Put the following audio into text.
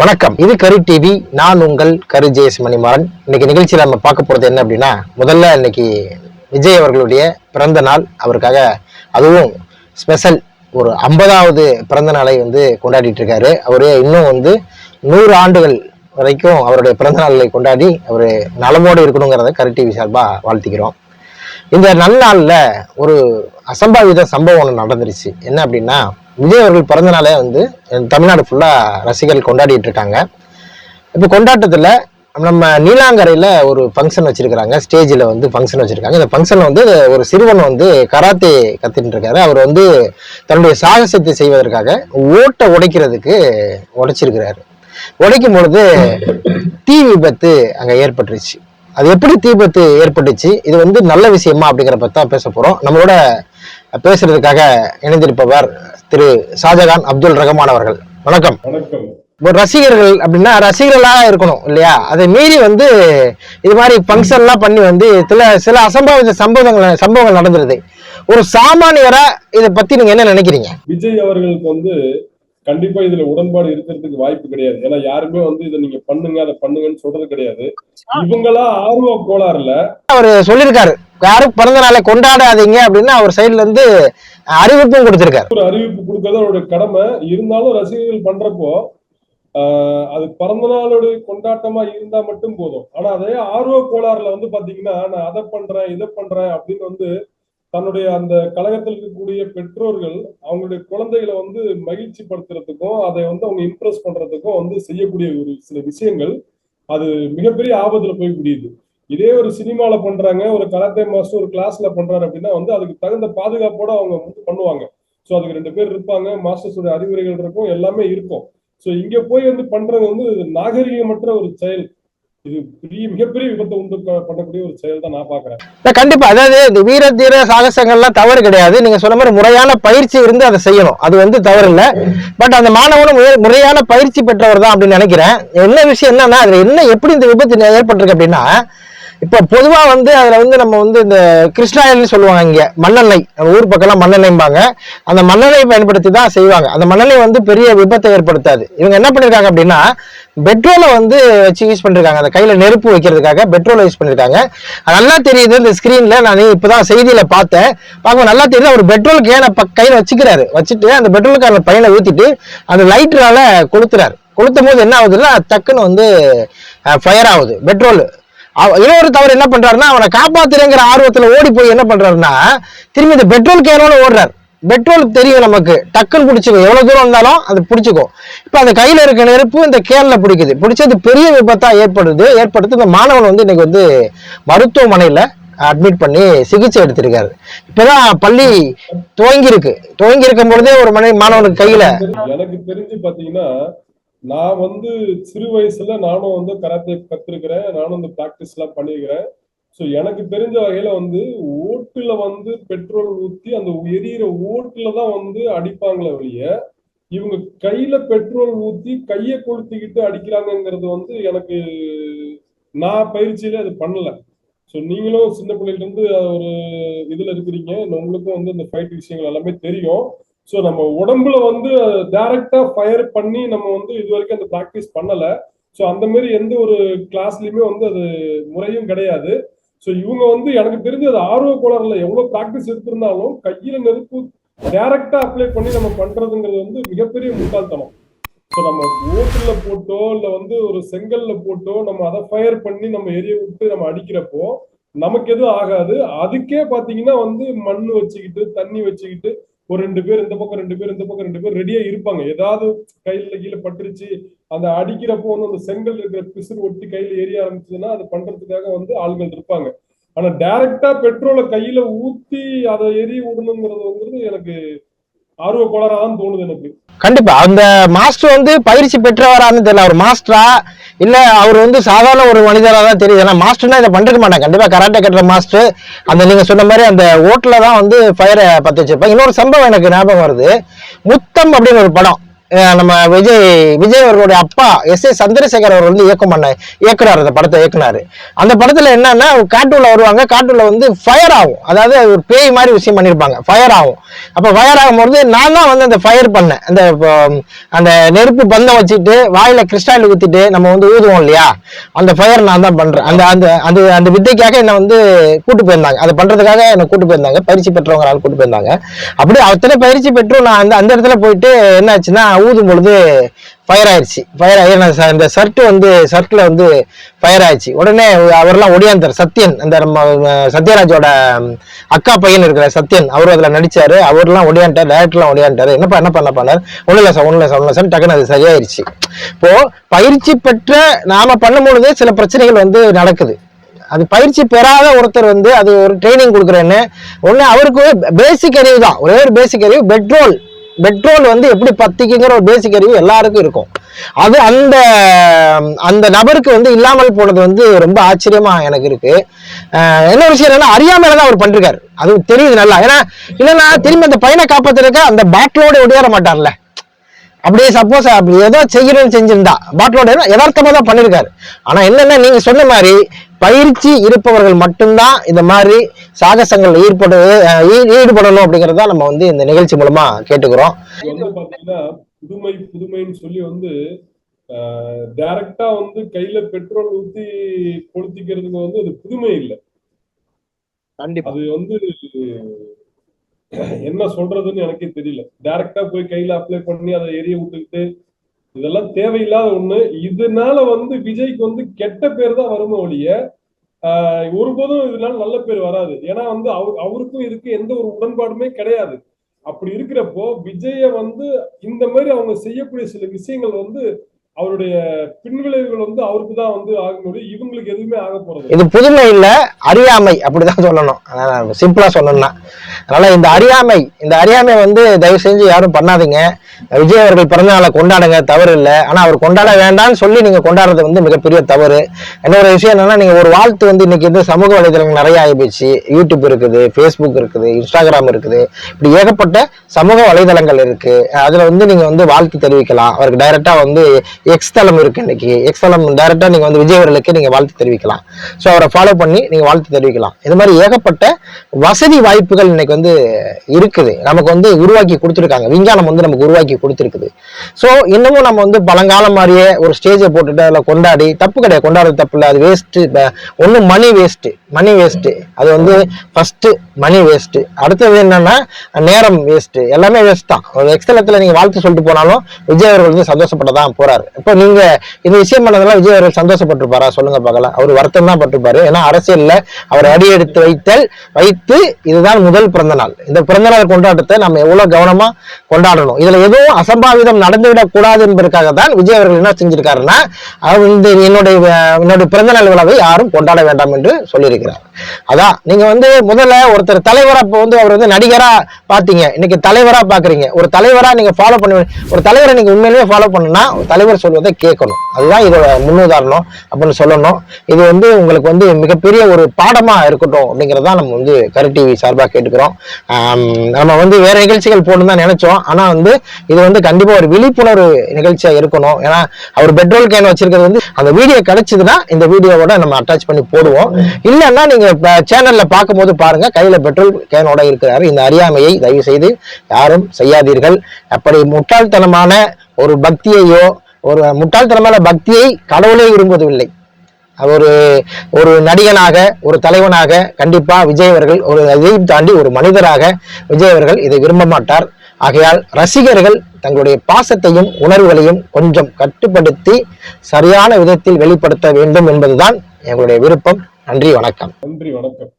வணக்கம். இது கரு டிவி நான் உங்கள் கரு ஜெயஸ் மணிமாறன் இன்னைக்கு நிகழ்ச்சியில் நம்ம பார்க்க போறது என்ன அப்படின்னா முதல்ல இன்னைக்கு விஜய் அவர்களுடைய பிறந்த நாள். அவருக்காக அதுவும் ஸ்பெஷல் ஒரு ஐம்பதாவது பிறந்த நாளை வந்து கொண்டாடிட்டு இருக்காரு. அவரு இன்னும் வந்து நூறு ஆண்டுகள் வரைக்கும் அவருடைய பிறந்த நாளை கொண்டாடி அவர் நலமோடு இருக்கணுங்கிறத கரு டிவி சார்பாக வாழ்த்திக்கிறோம். இந்த நன்னாளில் ஒரு அசம்பாவித சம்பவம் ஒன்று நடந்துருச்சு. என்ன அப்படின்னா விஜய் அவர்கள் பிறந்த நாளே வந்து தமிழ்நாடு ஃபுல்லா ரசிகர்கள் கொண்டாடிட்டு இருக்காங்க இப்போ கொண்டாட்டத்தில் நம்ம நீலாங்கரையில் ஒரு ஃபங்க்ஷன் வச்சுருக்கிறாங்க. ஸ்டேஜில் வந்து ஃபங்க்ஷன் வச்சுருக்காங்க. இந்த ஃபங்க்ஷனில் வந்து ஒரு சிறுவன் வந்து கராத்தே கத்துட்டு இருக்காரு அவர் வந்து தன்னுடைய சாகசத்தை செய்வதற்காக ஓட்டை உடைக்கிறதுக்கு உடைச்சிருக்கிறாரு. உடைக்கும் பொழுது தீ விபத்து அங்கே ஏற்பட்டுருச்சு. அது எப்படி தீ விபத்து ஏற்பட்டுச்சு? இது வந்து நல்ல விஷயமா அப்படிங்கிற பற்றி தான் பேச போகிறோம் நம்மளோட பேசுறதுக்காக இணைந்திருப்பவர் திரு ஷாஜகான் அப்துல் ரஹ்மான் அவர்கள். வணக்கம். வணக்கம். ஒரு ரசிகர்கள் அப்படின்னா ரசிகர்களா இருக்கணும் இல்லையா? அதை மீறி வந்து இது மாதிரி ஃபங்க்ஷன்லாம் பண்ணி வந்து சில சில அசம்பாவித சம்பவங்கள் சம்பவங்கள் நடந்துருது. ஒரு சாமானியரா இதை பத்தி நீங்க என்ன நினைக்கிறீங்க? விஜய் அவர்களுக்கு வந்து கண்டிப்பா இதுல உடன்பாடு இருக்கிறதுக்கு வாய்ப்பு கிடையாது. ஏன்னா யாருமே வந்து இதை நீங்க பண்ணுங்க அதை பண்ணுங்கன்னு சொல்றது கிடையாது. இவங்களா ஆர்வ கோளாறுல அவர் சொல்லியிருக்காரு. யாரும் பிறந்த நாளை கொண்டாடாதீங்க அப்படின்னு அவர் சைடுல இருந்து அறிவிப்பும் கொடுத்திருக்காரு. ஒரு அறிவிப்பு கொடுக்கறது அவருடைய கடமை. இருந்தாலும் ரசிகர்கள் பண்றப்போ ஆஹ், அது பிறந்த நாளுடைய கொண்டாட்டமா இருந்தா மட்டும் போதும். ஆனா அதே ஆர்வ கோளாறுல வந்து பாத்தீங்கன்னா நான் அதை பண்றேன் இதை பண்றேன் அப்படின்னு வந்து தன்னுடைய அந்த கழகத்தில் இருக்கக்கூடிய பெற்றோர்கள் அவங்களுடைய குழந்தைகளை வந்து மகிழ்ச்சி படுத்துறதுக்கும் அதை வந்து அவங்க இம்ப்ரெஸ் பண்றதுக்கும் வந்து செய்யக்கூடிய ஒரு சில விஷயங்கள் அது மிகப்பெரிய ஆபத்துல போய் முடியுது. இதே ஒரு சினிமால பண்றாங்க ஒரு கராத்தே மாஸ்டர் ஒரு கிளாஸ்ல பண்றாரு அப்படின்னா வந்து அதுக்கு தகுந்த பாதுகாப்போட அவங்க வந்து பண்ணுவாங்க. ஸோ அதுக்கு ரெண்டு பேர் இருப்பாங்க மாஸ்டர்ஸோட அறிவுரைகள் இருக்கும் எல்லாமே இருக்கும். ஸோ இங்க போய் வந்து பண்றது வந்து நாகரிகமற்ற ஒரு செயல். இது பெரிய மிகப்பெரிய விபத்தை உண்டு பண்ணக்கூடிய ஒரு செயல் தான் நான் பாக்குறேன். கண்டிப்பா. அதாவது இந்த வீர தீர சாகசங்கள்லாம் தவறு கிடையாது. நீங்க சொன்ன மாதிரி முறையான பயிற்சி இருந்து அதை செய்யணும். அது வந்து தவறு இல்ல பட் அந்த மாணவனும் முறை- முறையான பயிற்சி பெற்றவர் தான் அப்படின்னு நினைக்கிறேன். என்ன விஷயம் என்னன்னா அதுல என்ன எப்படி இந்த விபத்து ஏற்பட்டிருக்கு அப்படின்னா இப்ப பொதுவா வந்து அதுல வந்து நம்ம வந்து இந்த கிருஷ்ணாயில்னு சொல்லுவாங்க இங்க மண்ணெண்ணெய். நம்ம ஊர் பக்கம்லாம் மண்ணெண்ணெய்பாங்க அந்த மண்ணெண்ணெய் பயன்படுத்தி தான் செய்வாங்க. அந்த மண்ணெண்ணெய் வந்து பெரிய விபத்தை ஏற்படுத்தாது. இவங்க என்ன பண்ணிருக்காங்க அப்படின்னா பெட்ரோலை வந்து வச்சு யூஸ் பண்ணிருக்காங்க. அந்த கையில நெருப்பு வைக்கிறதுக்காக பெட்ரோலை யூஸ் பண்ணிருக்காங்க. நல்லா தெரியுது இந்த ஸ்கிரீன்ல நான் இப்பதான் செய்தியில பார்த்தேன். பார்க்க நல்லா தெரியுது. அவர் பெட்ரோல் கேனை கையில வச்சுக்கிறாரு? வச்சுட்டு அந்த பெட்ரோல் கேன பையனை ஊத்திட்டு அந்த லைட்டரால கொளுத்துறாரு. கொளுத்தும் போது என்ன ஆகுதுன்னா டக்குன்னு வந்து ஃபயர் ஆகுது. பெட்ரோல். இன்னொரு தவறு என்ன பண்றாருன்னா அவனை காப்பாத்துறேங்கிற ஆர்வத்துல ஓடி போய் என்ன பண்றாருன்னா திரும்பி இந்த பெட்ரோல் கேனோட ஓடுறாரு. பெட்ரோல் தெரியும் நமக்கு. டக்குன்னு பிடிச்சிக்கும் எவ்வளவு தூரம் இருந்தாலும் அது பிடிச்சிக்கும் இப்ப அந்த கையில இருக்க நெருப்பு இந்த கேன்ல பிடிக்குது. பிடிச்சது பெரிய விபத்தா ஏற்படுது. ஏற்படுத்து இந்த மாணவன் வந்து இன்னைக்கு வந்து மருத்துவமனையில அட்மிட் பண்ணி சிகிச்சை எடுத்திருக்காரு. இப்பதான் பள்ளி துவங்கி இருக்கு துவங்கி இருக்கும் பொழுதே ஒரு மனை மாணவனுக்கு கையில எனக்கு தெரிஞ்சு பாத்தீங்கன்னா நான் வந்து சிறு வயசுல நானும் வந்து கராத்தே கத்துருக்கிறேன். நானும் இந்த ப்ராக்டிஸ் எல்லாம் பண்ணியிருக்கிறேன் ஸோ எனக்கு தெரிஞ்ச வகையில வந்து ஓட்டுல வந்து பெட்ரோல் ஊத்தி அந்த எரியிற ஓட்டுல தான் வந்து அடிப்பாங்களே வழிய இவங்க கையில பெட்ரோல் ஊத்தி கையை கொளுத்திக்கிட்டு அடிக்கிறாங்கங்கிறது வந்து எனக்கு நான் பயிற்சியில அது பண்ணல. ஸோ நீங்களும் சின்ன பிள்ளைல இருந்து ஒரு இதுல இருக்கிறீங்க. உங்களுக்கும் வந்து இந்த ஃபைட் விஷயங்கள் எல்லாமே தெரியும். ஸோ நம்ம உடம்புல வந்து டைரக்டா ஃபயர் பண்ணி நம்ம வந்து இது வரைக்கும் அந்த ப்ராக்டிஸ் பண்ணல. ஸோ அந்த மாதிரி எந்த ஒரு கிளாஸ்லயுமே வந்து அது முறையும் கிடையாது. ஸோ இவங்க வந்து எனக்கு தெரிஞ்சு அது ஆர்வ கோளாறுல எவ்வளவு ப்ராக்டிஸ் எடுத்திருந்தாலும் கையில நெருப்பு டைரக்டா அப்ளை பண்ணி நம்ம பண்றதுங்கிறது வந்து மிகப்பெரிய முட்டாள்தனம். ஸோ நம்ம ஓட்டுல போட்டோ இல்ல வந்து ஒரு செங்கல்ல போட்டோ நம்ம அதை ஃபயர் பண்ணி நம்ம எரிய விட்டு நம்ம அடிக்கிறப்போ நமக்கு எதுவும் ஆகாது. அதுக்கே பாத்தீங்கன்னா வந்து மண் வச்சுக்கிட்டு தண்ணி வச்சுக்கிட்டு ஒரு ரெண்டு பேர் இந்த பக்கம் ரெண்டு பேர் இந்த பக்கம் ரெண்டு பேர் ரெடியா இருப்பாங்க. ஏதாவது கையில கீழே பட்டுருச்சு அந்த அடிக்கிறப்போ வந்து அந்த செங்கல் இருக்கிற பிசுறு ஒட்டி கையில எரிய ஆரம்பிச்சதுன்னா அது பண்றதுக்காக வந்து ஆள்கள் இருப்பாங்க. ஆனா டைரக்டா பெட்ரோலை கையில ஊத்தி அதை எரிய விடணுங்கிறது வந்து எனக்கு ஆர்வ கோளாறா தான் தோணுது எனக்கு. கண்டிப்பா. அந்த மாஸ்டர் வந்து பயிற்சி பெற்றவரான்னு தெரியல. அவர் மாஸ்டரா? இல்ல அவர் வந்து சாதாரண ஒரு மனிதரா தான் தெரியுது. ஏன்னா மாஸ்டர்னா இதை பண்ணிருக்க மாட்டாங்க. கண்டிப்பா கராட்டே கட்டுற மாஸ்டர். அந்த நீங்க சொன்ன மாதிரி அந்த ஓட்டுல தான் வந்து ஃபயரை பத்து வச்சிருப்பாங்க. இன்னொரு சம்பவம் எனக்கு ஞாபகம் வருது. முத்தம் அப்படின்னு ஒரு படம். நம்ம விஜய் விஜய் அவர்களுடைய அப்பா எஸ் ஏ சந்திரசேகர் அவர் வந்து இயக்கம் பண்ண இயக்குனார் அந்த படத்தை இயக்குனாரு. அந்த படத்துல என்னன்னா காட்டுல வருவாங்க காட்டுல வந்து ஃபயர் ஆகும். அதாவது ஒரு பேய் மாதிரி விஷயம் பண்ணியிருப்பாங்க ஃபயர் ஆகும். அப்போ ஃபயர் ஆகும்போது நான் தான் வந்து அந்த ஃபயர் பண்ணேன். அந்த இப்போ, அந்த நெருப்பு பந்தம் வச்சுட்டு வாயில கிறிஸ்டாயில் ஊத்திட்டு நம்ம வந்து ஊதுவோம் இல்லையா? அந்த ஃபயர் நான் தான் பண்றேன். அந்த அந்த அந்த அந்த வித்தைக்காக என்னை வந்து கூட்டு போயிருந்தாங்க. அதை பண்றதுக்காக என்னை கூட்டு போயிருந்தாங்க. பயிற்சி பெற்றவங்க ஆள் கூட்டு போயிருந்தாங்க. அப்படி அத்தனை பயிற்சி பெற்றும் நான் அந்த அந்த இடத்துல போயிட்டு என்ன ஆச்சுன்னா ஊதும் பொழுது ஃபயர் ஆயிடுச்சு ஃபயர் ஆகி நான் இந்த ஷர்ட் வந்து ஷர்ட்ல வந்து ஃபயர் ஆயிடுச்சு உடனே அவர்லாம் ஒடியாந்தார் சத்யன் அந்த நம்ம சத்யராஜோட அக்கா பையன் இருக்கிற சத்யன் அவரும் அதில் நடிச்சாரு. அவர்லாம் ஒடியாண்டார் டேரக்டர்லாம் ஒடியாண்டார். என்னப்பா என்ன பண்ண பண்ணார்? ஒன்றும் இல்லை சார் ஒன்றும் இல்லை சார் ஒன்றும் சார் டக்குன்னு அது சரியாயிருச்சு. இப்போ பயிற்சி பெற்ற நாம் பண்ணும்பொழுது சில பிரச்சனைகள் வந்து நடக்குது. அது பயிற்சி பெறாத ஒருத்தர் வந்து அது ஒரு ட்ரைனிங் கொடுக்குறேன்னு ஒன்று அவருக்கு பேசிக் அறிவு தான். ஒரே ஒரு பேசிக் அறிவு பெட்ரோல் பெட்ரோல் வந்து எப்படி பத்திக்குங்கிற ஒரு பேசிக் அறிவு எல்லாருக்கும் இருக்கும். அது அந்த அந்த நபருக்கு வந்து இல்லாமல் போனது வந்து ரொம்ப ஆச்சரியமா எனக்கு இருக்கு. என்ன விஷயம் என்னன்னா அறியாமையில தான் அவர் பண்ணிருக்காரு. அது தெரியுது நல்லா. ஏன்னா இல்லைன்னா திரும்பி அந்த பையனை காப்பாத்துறதுக்கு அந்த பேட்டிலோட ஒடியார மாட்டார்ல. அப்படியே சப்போஸ் அப்படி ஏதோ செய்யணும்னு செஞ்சிருந்தா பாட்டிலோட யதார்த்தமா தான் பண்ணிருக்காரு. ஆனா என்னன்னா நீங்க சொன்ன மாதிரி பயிற்சி இருப்பவர்கள் மட்டும்தான் இந்த மாதிரி சாகசங்கள்ல ஈடுபடு ஈடுபடணும் அப்படிங்கறத நம்ம வந்து இந்த நிகழ்ச்சி மூலமா கேட்டுக்கிறோம். புதுமை புதுமைன்னு சொல்லி வந்து டைரக்டா வந்து கையில பெட்ரோல் ஊத்தி கொளுத்திக்கிறதுக்கு வந்து அது புதுமை இல்லை. கண்டிப்பா. அது வந்து என்ன சொல்றதுன்னு எனக்கே தெரியல. டைரக்டா போய் கையில அப்ளை பண்ணி அதை எரிய விட்டுக்கிட்டு இதெல்லாம் தேவையில்லாத ஒண்ணு. இதனால வந்து விஜய்க்கு வந்து கெட்ட பேர் தான் வருமே ஒழிய ஆஹ் ஒருபோதும் இதனால நல்ல பேர் வராது. ஏன்னா வந்து அவரு அவருக்கும் இதுக்கு எந்த ஒரு உடன்பாடுமே கிடையாது. அப்படி இருக்கிறப்போ விஜய வந்து இந்த மாதிரி அவங்க செய்யக்கூடிய சில விஷயங்கள் வந்து அவருடைய பின்விளைவுகள் வந்து அவருக்கு தான் வந்து ஆக முடியும். இவங்களுக்கு எதுவுமே ஆக போறது இது புதுமை இல்ல அறியாமை அப்படிதான் சொல்லணும். சிம்பிளா சொல்லணும்னா. அதனால இந்த அறியாமை இந்த அறியாமை வந்து தயவு செஞ்சு யாரும் பண்ணாதீங்க. விஜய் அவர்கள் பிறந்த நாளை கொண்டாடுங்க தவறு இல்லை. ஆனா அவர் கொண்டாட வேண்டாம்னு சொல்லி நீங்க கொண்டாடுறது வந்து மிகப்பெரிய தவறு. இன்னொரு விஷயம் என்னன்னா நீங்க ஒரு வாழ்த்து வந்து இன்னைக்கு வந்து சமூக வலைதளங்கள் நிறைய ஆகிப்போச்சு. யூடியூப் இருக்குது ஃபேஸ்புக் இருக்குது இன்ஸ்டாகிராம் இருக்குது. இப்படி ஏகப்பட்ட சமூக வலைதளங்கள் இருக்கு. அதுல வந்து நீங்க வந்து வாழ்த்து தெரிவிக்கலாம். அவருக்கு டைரக்டா வந்து எக்ஸ் தளம் இருக்கு இன்னைக்கு. எக்ஸ் தளம் டேரெக்டாக நீங்க வந்து விஜய் அவர்களுக்கு நீங்க வாழ்த்து தெரிவிக்கலாம். ஸோ அவரை ஃபாலோ பண்ணி நீங்க வாழ்த்து தெரிவிக்கலாம். இது மாதிரி ஏகப்பட்ட வசதி வாய்ப்புகள் இன்னைக்கு வந்து இருக்குது. நமக்கு வந்து உருவாக்கி கொடுத்துருக்காங்க. விஞ்ஞானம் வந்து நமக்கு உருவாக்கி கொடுத்துருக்குது. ஸோ இன்னமும் நம்ம வந்து பழங்காலம் மாதிரியே ஒரு ஸ்டேஜை போட்டுட்டு அதில் கொண்டாடி தப்பு கிடையாது. கொண்டாடுறது தப்பு இல்லை. அது வேஸ்ட்டு ஒன்று மணி வேஸ்ட்டு மணி வேஸ்ட்டு அது வந்து ஃபஸ்ட்டு மணி வேஸ்ட்டு அடுத்தது என்னன்னா நேரம் வேஸ்ட்டு எல்லாமே வேஸ்ட் தான். ஒரு எக்ஸ்தலத்தில் நீங்கள் வாழ்த்து சொல்லிட்டு போனாலும் விஜய் அவர்கள் வந்து சந்தோஷப்பட தான் போறாரு. இப்போ நீங்க இந்த விஷயம் பண்ணதெல்லாம் விஜய் அவர்கள் சந்தோஷப்பட்டிருப்பாரா? சொல்லுங்க பார்க்கலாம். அவர் வருத்தம் தான் பட்டிருப்பாரு. ஏன்னா அரசியலில் அவர் அடி எடுத்து வைத்தல் வைத்து இதுதான் முதல் பிறந்த நாள் இந்த பிறந்த நாள் கொண்டாட்டத்தை நம்ம எவ்வளவு கவனமாக கொண்டாடணும். இதுல எதுவும் அசம்பாவிதம் நடந்துவிடக் கூடாது என்பதற்காக தான் விஜய் அவர்கள் என்ன செஞ்சிருக்காருன்னா அவர் இந்த என்னுடைய என்னுடைய பிறந்த நாள் விழாவை யாரும் கொண்டாட வேண்டாம் என்று சொல்லியிருக்கிறார். அதான் நீங்க வந்து முதல்ல ஒருத்தர் தலைவரா இப்போ வந்து அவர் வந்து நடிகரா பாத்தீங்க. இன்னைக்கு தலைவரா பாக்குறீங்க. ஒரு தலைவரா நீங்க ஃபாலோ பண்ண ஒரு தலைவரை நீங்க உண்மையிலேயே ஃபாலோ பண்ணுனா தலைவர் சொல்வதை கேட்கணும். அதுதான் இதோட முன்னுதாரணம் அப்படின்னு சொல்லணும். இது வந்து உங்களுக்கு வந்து மிகப்பெரிய ஒரு பாடமா இருக்கட்டும் அப்படிங்கறதா நம்ம வந்து கரு டிவி சார்பா கேட்டுக்கிறோம். நம்ம வந்து வேற நிகழ்ச்சிகள் போடணும் தான் நினைச்சோம். ஆனா வந்து இது வந்து கண்டிப்பா ஒரு விழிப்புணர்வு நிகழ்ச்சியா இருக்கணும். ஏன்னா அவர் பெட்ரோல் கேன் வச்சிருக்கிறது வந்து அந்த வீடியோ கிடைச்சதுன்னா இந்த வீடியோவோட நம்ம அட்டாச் பண்ணி போடுவோம். இல்லைன்னா நீங்க சேனல்ல பார்க்கும்போது பாருங்க கையில பெட்ரோல் கேனோட இருக்கிறார் இந்த அறியாமையை தயவு செய்து யாரும் செய்யாதீர்கள். அப்படி முட்டாள்தனமான ஒரு பக்தியையோ ஒரு முட்டாள்தனமான பக்தியை கடவுளே விரும்புவதில்லை. ஒரு ஒரு நடிகனாக ஒரு தலைவனாக கண்டிப்பா விஜய் அவர்கள் ஒரு இதையும் தாண்டி ஒரு மனிதராக விஜய் அவர்கள் இதை விரும்ப மாட்டார். ஆகையால் ரசிகர்கள் தங்களுடைய பாசத்தையும் உணர்வுகளையும் கொஞ்சம் கட்டுப்படுத்தி சரியான விதத்தில் வெளிப்படுத்த வேண்டும் என்பதுதான் எங்களுடைய விருப்பம். நன்றி வணக்கம். நன்றி வணக்கம்.